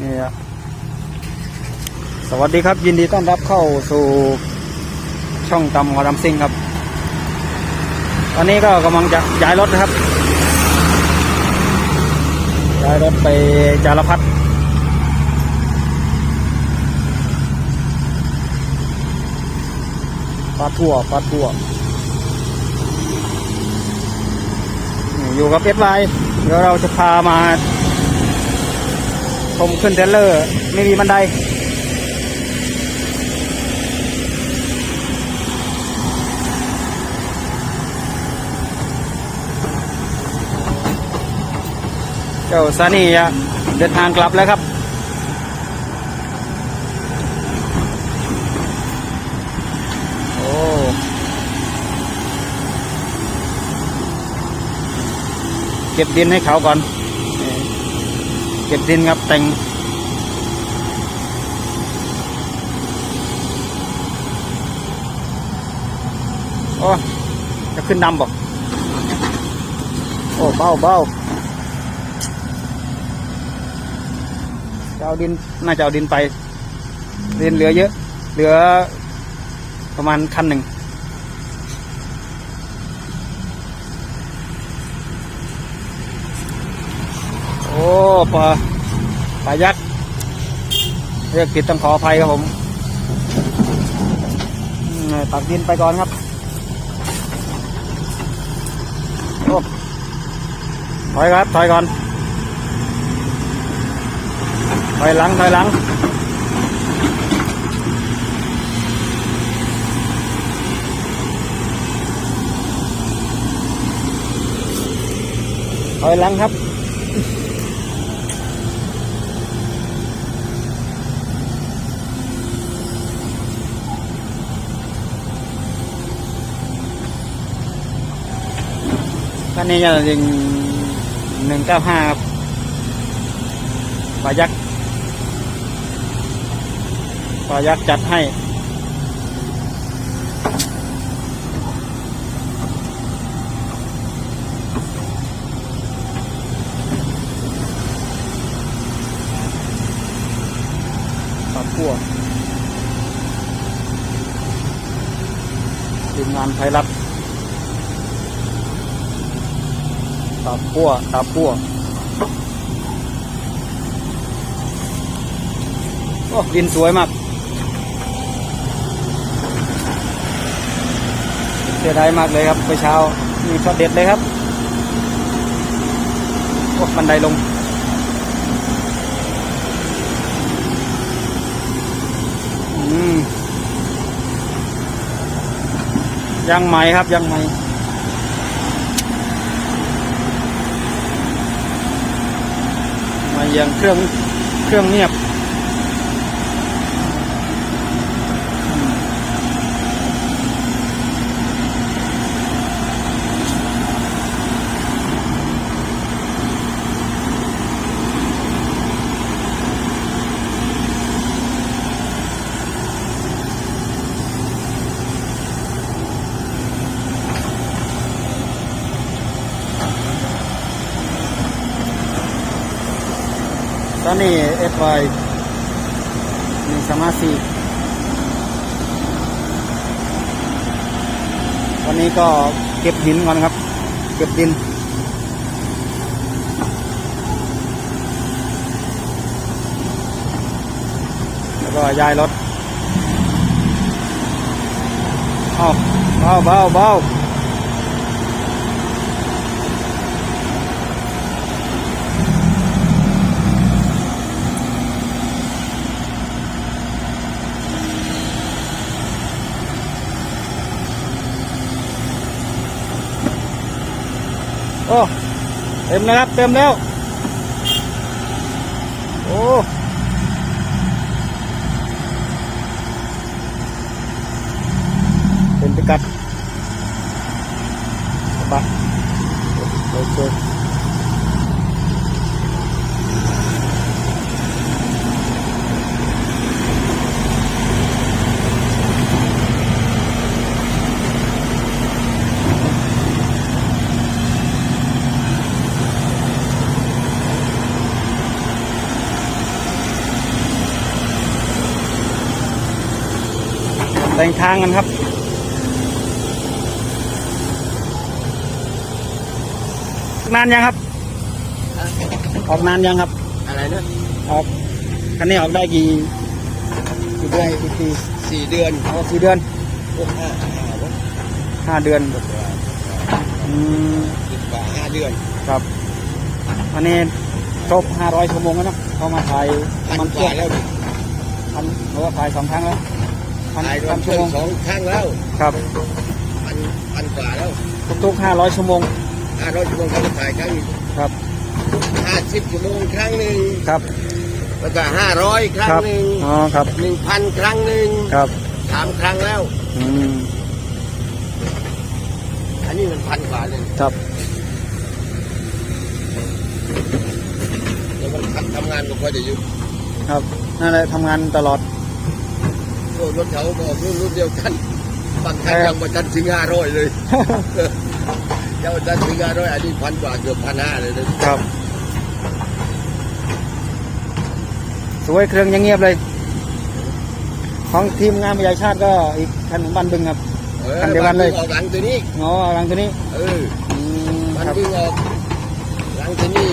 นี่ครับสวัสดีครับยินดีต้อนรับเข้าสู่ช่องตำหัวดำซิงครับ ตอนนี้ก็กำลังจะย้ายรถนะครับ ย้ายรถไปจารพัฒปลาทั่วปลาทั่วอยู่กับเอสไลเดี๋ยวเราจะพามา ชมขึ้นเทเลอร์ ไม่มีบันได เจ้าซานี่อะเดินทางกลับแล้วครับโอ้เก็บดินให้เขาก่อน เก็บดินครับแต่งโอ้จะขึ้นดำบอกโอ้เบาเบาจะเอาดินน่าจะเอาดินไปดินเหลือเยอะ เหลือประมาณคันหนึ่ง โอ้ ปลาปลายักษ์เรียกผิดต้องขออภัยครับผมตักดินไปก่อนครับโอ้ถอยครับถอยก่อนถอยหลังถอยหลังถอยหลังครับ คันนี้จะยิงหนึ่งเก้าห้าครับปลายักษ์ปลายักษ์จัดให้ปลาพั่วทีมงานไทยรัฐ ตาพั่วตาพั่วโอ้ดินสวยมากเสียดายมากเลยครับไปเช้านี่ก็เด็ดเลยครับโอ้บันไดลงอืมยังใหม่ครับยังใหม่ มาเยียงเครื่องเครื่องเงียบ นนี้เอฟไมีสมาชิกวันนี้ก็เก็บหินก่อนครับ เก็บดิน แล้วก็ย้ายรถเอาเบาเบาเบา นะครับ เต็มแล้ว โอ้เป็นพิกัดบะโอเค งทางกันครับ นานยังครับ ออกนานยังครับ อะไรนะออกคันนี้ออกได้กี่กี่เดือนกี่ปีสี่เดือนออกสี่เดือนพวกห้าห้าวันห้าเดือนอืมสิบกว่าห้าเดือนครับอันนี้ครบห้าร้อยชั่วโมงแล้วเนอะเข้ามาถ่ายพันมันกเที่ยว่าวแล้วดิพันหรือว่าถ่ายสองครั้งแล้ว พันถ่ายรวพัมนชั่เพิ่วโมงมสองครั้งแล้วครับพันพันกว่าแล้วทุกๆห้าร้อยชั่วโมงห้าร้อยชั่วโมงเขาจะถ่ายครั้งครับห้าสิบชั่วโมงครั้งหนึ่งครับแล้วก็ห้าร้อยครั้งครับหนึ่งอ๋อครับหนึ่งพันครั้งหนึ่งครับสามครั้งแล้ว อืมอันนี้มันพันกว่าเลยครับแล้วมันทำทำงานก็ค่อยได้อยู่ครับนั่นแหละทำงานตลอด โอ้รถเขาบอกรุ่นรุ่นเดียวกันบางคันครับยังมาทันถึงห้าร้อยเลยยังมาทันถึงห้าร้อยอันนี้พันกว่าเกือบพันห้าเลยนะครับ สวยเครื่องยังเงียบเลย ของทีมงานวิทยาชาติก็อีกคันหนึ่งบ้านบึงครับออคันเดียวกันเลยออกหลังตัวนี้งอหลังตัวนี้ เอออืมมันครับเพิ่งออกหลังตัวนี้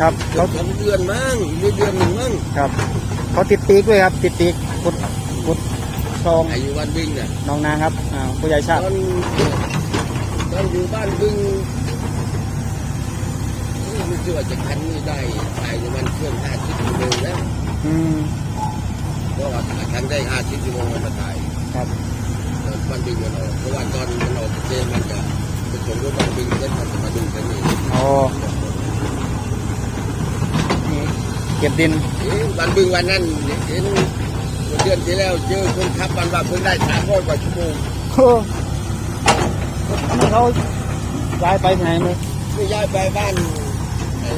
ครับเกือเขาบสองเดือนมั้งหรือเดือนหนึ่งมั้งครับเขาติดปีกด้วยครับ ติดปีก ขุดขุดคลองอายุวันบึงเนี่ยหนองนาครับอ่าผู้ใหญ่ตชาติอนตอนอยู่บ้านบึงเอ้ยไม่เชื่อว่าจะคันนี้ได้ถ่ายในมันเครื่องห้าสิบชั่วโมงแล้วอืมเพราะว่าคันได้ห้าสิบชั่วโมงมันมาถ่ายครับตอนบ้านบึงมันออกเพราะว่าตอนมันออกเจมันจะไปส่งรถบ้านบึงเส้นมันจะมาดึงกันนี่อ๋อนี่เก็บดินเอ๊ะบ้านบึงวันนั้นเห็น เดือนที่แล้วเจอคนขับบันว่าเพิ่งได้สามร้อยกว่าชั่วโมงโอ้อันนี้เขาย้ายไปไหนไหมไม่ย้ายไปบ้านไอ้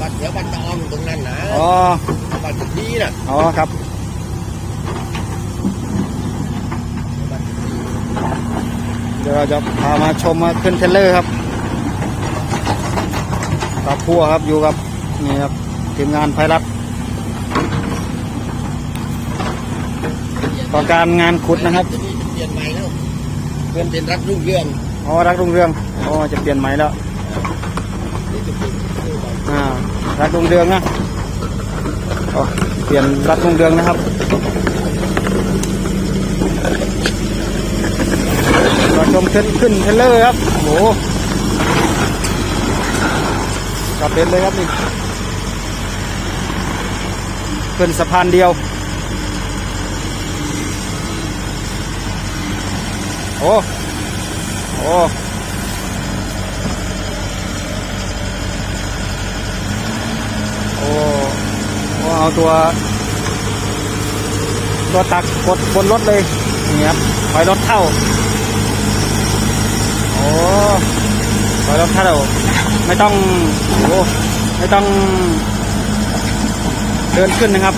บ้านแถวบ้านตองตรงนั้นนะอ๋อบ้านจุดนี้น่ะอ๋อครับบ้านจุดนี้เดี๋ยวเราจะพามาชมมาขึ้นเทรลเลอร์ครับกับพัวครับอยู่กับนี่ครับทีมงานไพรัต ต่อการงานขุดนะครับจุดนี้เปลี่ยนใหม่แล้วเปลี่ยนเป็นรัฐรุ่งเรืองอ๋อรักรุ่งเรืองอ๋อจะเปลี่ยนใหม่แล้วนี่จะเป็นชื่อใหม่อ่ารักรุ่งเรืองนะอ๋อเปลี่ยนรักรุ่งเรืองนะครับเราชมขึ้นขึ้นเทรลเลอร์ครับโอ้โหกลับเป็นเลยครับนี่ขึ้นสะพานเดียว โอ้โอ้โอ้เอาตัวตัวตักกดบนรถเลยนี่ครับถอยรถเข้าโอ้ถอยรถเข้าไม่ต้องโอ้ไม่ต้องเดินขึ้นนะครับ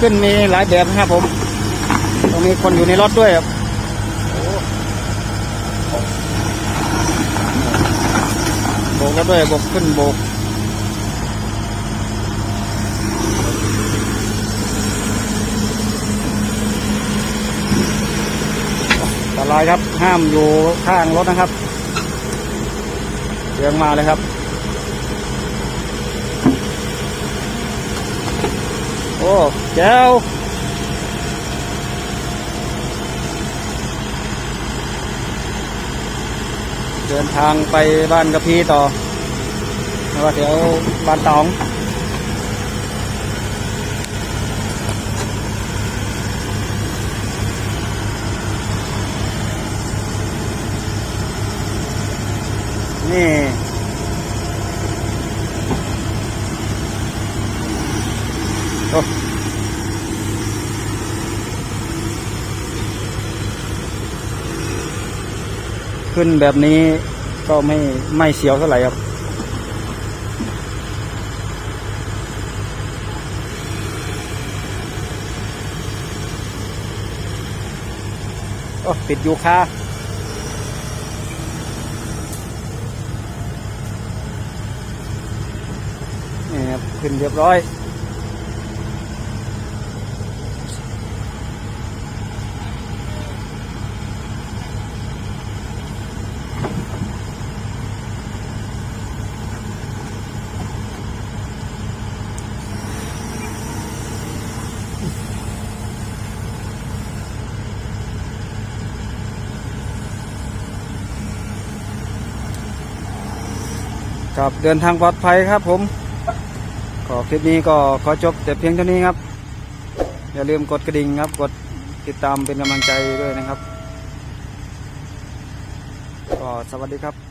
ขึ้นมีหลายแบบนะครับผมต้องมีคนอยู่ในรถด้วยครับโบกแล้วด้วยโบกขึ้นโบกอันตรายครับห้ามอยู่ข้างรถนะครับเรียงมาเลยครับ อ้แก้วเดินทางไปบ้านกระพีต่อแล้วเดี๋ยวบ้านตอง ขึ้นแบบนี้ก็ไม่ไม่เสียวเท่าไหร่ครับโอ้ติดอยู่ค่านี่ครับขึ้นเรียบร้อย ครับเดินทางปลอดภัยครับผมขอคลิปนี้ก็ขอจบแต่เพียงเท่านี้ครับ อย่าลืมกดกระดิ่งครับ กดติดตามเป็นกำลังใจด้วยนะครับ ก็สวัสดีครับ